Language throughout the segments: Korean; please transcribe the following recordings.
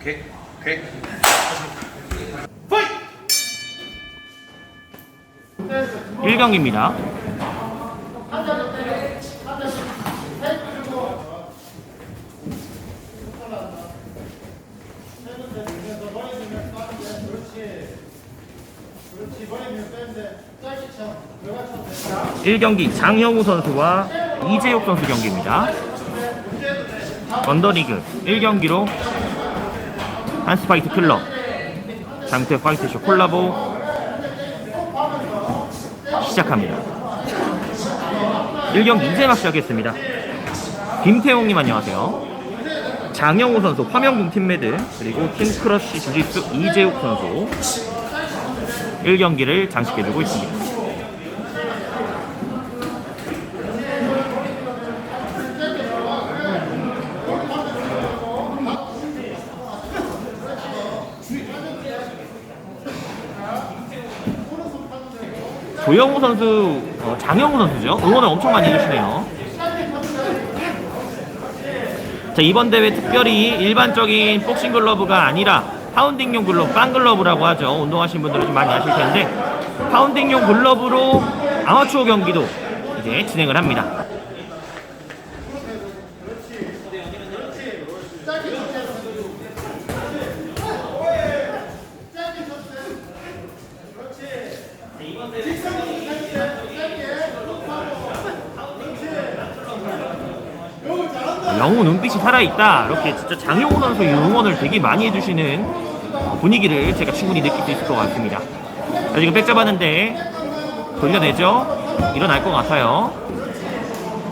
오케이 오케이 1경기입니다. 일경기 장형우 선수와 이재욱 선수 경기입니다. 언더리그 1경기로 한스파이트 클럽 장태 파이트쇼 콜라보 시작합니다. 1경기 이제 막 시작했습니다. 김태용님 안녕하세요. 장영호 선수 화명궁 팀메드 그리고 킹크러쉬 주짓수 이재욱 선수 1경기를 장식해주고 있습니다. 조영우 선수, 어, 장영우 선수죠. 응원을 엄청 많이 해주시네요. 자, 이번 대회 특별히 일반적인 복싱 글러브가 아니라 파운딩용 글러브, 빵 글러브라고 하죠. 운동하신 분들은 좀 많이 아실 텐데, 파운딩용 글러브로 아마추어 경기도 이제 진행을 합니다. 영우 눈빛이 살아있다. 이렇게 진짜 장영호 선수 응원을 되게 많이 해주시는 분위기를 제가 충분히 느낄 수 있을 것 같습니다. 자, 지금 백 잡았는데 돌려내죠? 일어날 것 같아요.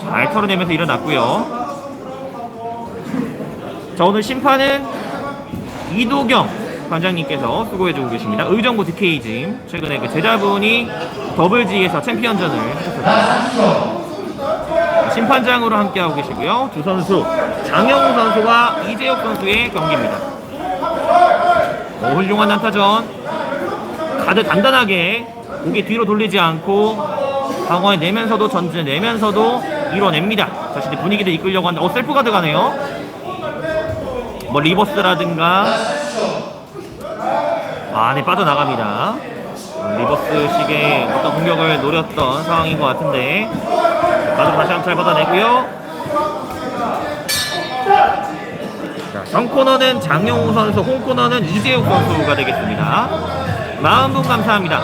잘 털어내면서 일어났고요. 자, 오늘 심판은 이도경 관장님께서 수고해주고 계십니다. 의정부 DK짐 최근에 그 제자분이 더블G에서 챔피언전을 하셨었습니다. 심판장으로 함께하고 계시고요. 두 선수 장영우 선수와 이재혁 선수의 경기입니다. 오, 훌륭한 난타전. 가드 단단하게 고개 뒤로 돌리지 않고 방어해 내면서도 전진 내면서도 이뤄냅니다. 자신의 분위기를 이끌려고 한다. 어 셀프 가드 가네요. 뭐 리버스라든가 아, 네 빠져나갑니다. 리버스식의 어떤 공격을 노렸던 상황인 것 같은데 가드 다시 한번 잘 받아내고요. 자, 정코너는 장영우 선수, 홈코너는 이재욱 선수가 되겠습니다. 마음 분 감사합니다.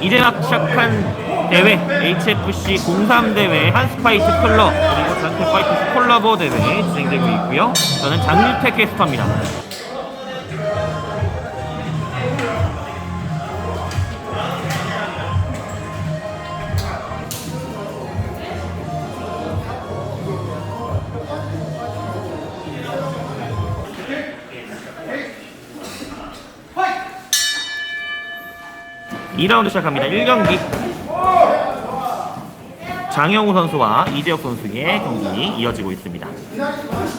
이제 막 시작한 대회 HFC 03 대회 한스파이트 클럽 그리고 전태 파이트 콜라보 대회 진행되고 있고요. 저는 장유택 캐스터입니다. 이라운드 시작합니다. 1경기 장영우 선수와 이재혁 선수의 경기 이어지고 있습니다.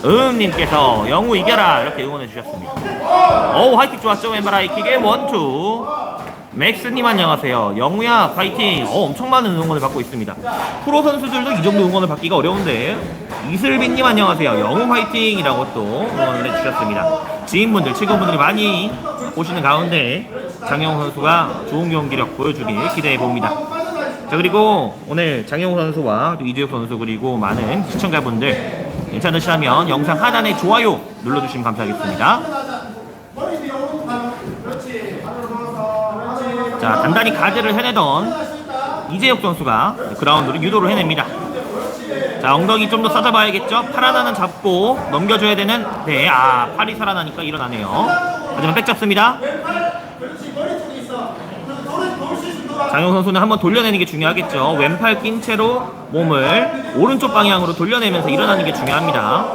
음님께서 영우 이겨라 이렇게 응원해 주셨습니다. 어우 하이킥 좋았죠 왼발 하이킥의 원투 맥스님 안녕하세요. 영우야 파이팅. 어 엄청 많은 응원을 받고 있습니다. 프로 선수들도 이 정도 응원을 받기가 어려운데 이슬빈님 안녕하세요. 영우 파이팅이라고 또 응원을 해주셨습니다. 지인분들 친구분들이 많이 보시는 가운데 장영우 선수가 좋은 경기력 보여주길 기대해 봅니다. 자 그리고 오늘 장영우 선수와 또 이재욱 선수 그리고 많은 시청자분들 괜찮으시다면 영상 하단에 좋아요 눌러주시면 감사하겠습니다. 자 단단히 가드를 해내던 이재욱 선수가 그라운드로 유도를 해냅니다. 자 엉덩이 좀더 싸잡아야겠죠? 팔 하나는 잡고 넘겨줘야 되는 네아 팔이 살아나니까 일어나네요. 하지만 백 잡습니다. 장영 선수는 한번 돌려내는 게 중요하겠죠. 왼팔 낀 채로 몸을 오른쪽 방향으로 돌려내면서 일어나는 게 중요합니다.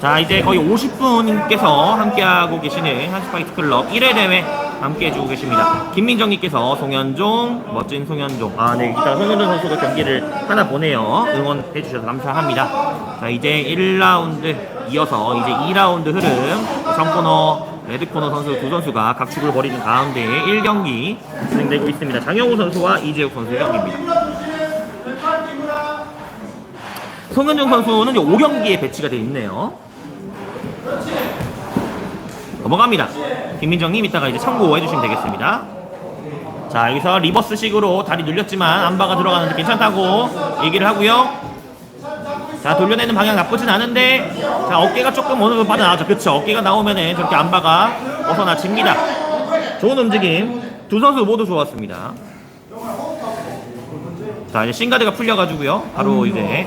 자 이제 거의 50분께서 함께하고 계시는 한스파이트 클럽 1회 대회 함께 해주고 계십니다. 김민정님께서 송현종 멋진 송현종 아 네 일단 송현종 선수가 경기를 하나 보내요. 응원해주셔서 감사합니다. 자 이제 1라운드 이어서 이제 2라운드 흐름 정코너 레드코너 선수 두 선수가 각축을 벌이는 가운데 1경기 진행되고 있습니다. 장영호 선수와 이재욱 선수의 경기입니다. 송현정 선수는 5경기에 배치가 되어 있네요. 넘어갑니다. 김민정님 이따가 이제 참고해 주시면 되겠습니다. 자 여기서 리버스식으로 다리 눌렸지만 안바가 들어가는데 괜찮다고 얘기를 하고요. 자 돌려내는 방향 나쁘진 않은데 자 어깨가 조금 어느 정도 빠져나왔죠. 그쵸 어깨가 나오면은 저렇게 안바가 벗어나집니다. 좋은 움직임 두 선수 모두 좋았습니다. 자 이제 싱가드가 풀려가지고요. 바로 이제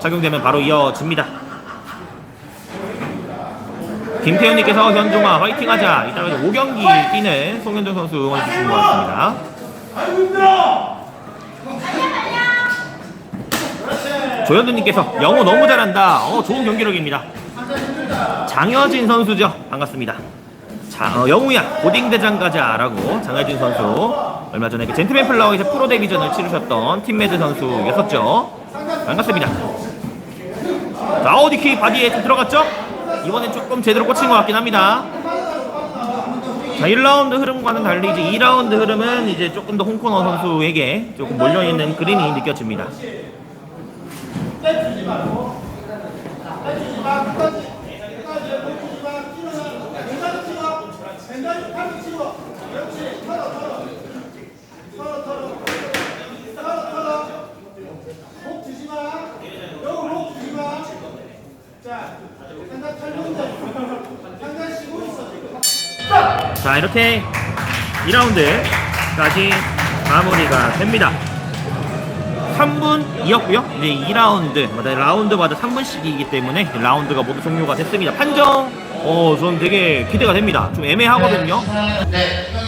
착용되면 바로 이어집니다. 김태현님께서 현종아 화이팅하자. 이따가 이제 5경기 뛰는 송현종 선수 응원해 주신 것 같습니다. 조현두님께서 영어 너무 잘한다. 어, 좋은 경기력입니다. 장여진 선수죠. 반갑습니다. 자, 어, 영우야 고딩 대장 가자라고 장여진 선수 얼마 전에 그 젠틀맨 플라워에서 프로 데뷔전을 치르셨던 팀메드 선수였었죠. 반갑습니다. 자, 아우디킥 바디에 좀 들어갔죠? 이번엔 조금 제대로 꽂힌 것 같긴 합니다. 자, 1라운드 흐름과는 달리 이제 2라운드 흐름은 이제 조금 더 홍코너 선수에게 조금 몰려있는 그림이 느껴집니다. 자, 이렇게 2라운드까지 마무리가 됩니다. 3분이었고요. 이제 2라운드, 라운드마다 3분씩이기 때문에 라운드가 모두 종료가 됐습니다. 판정, 어, 전 되게 기대가 됩니다. 좀 애매하거든요. 네,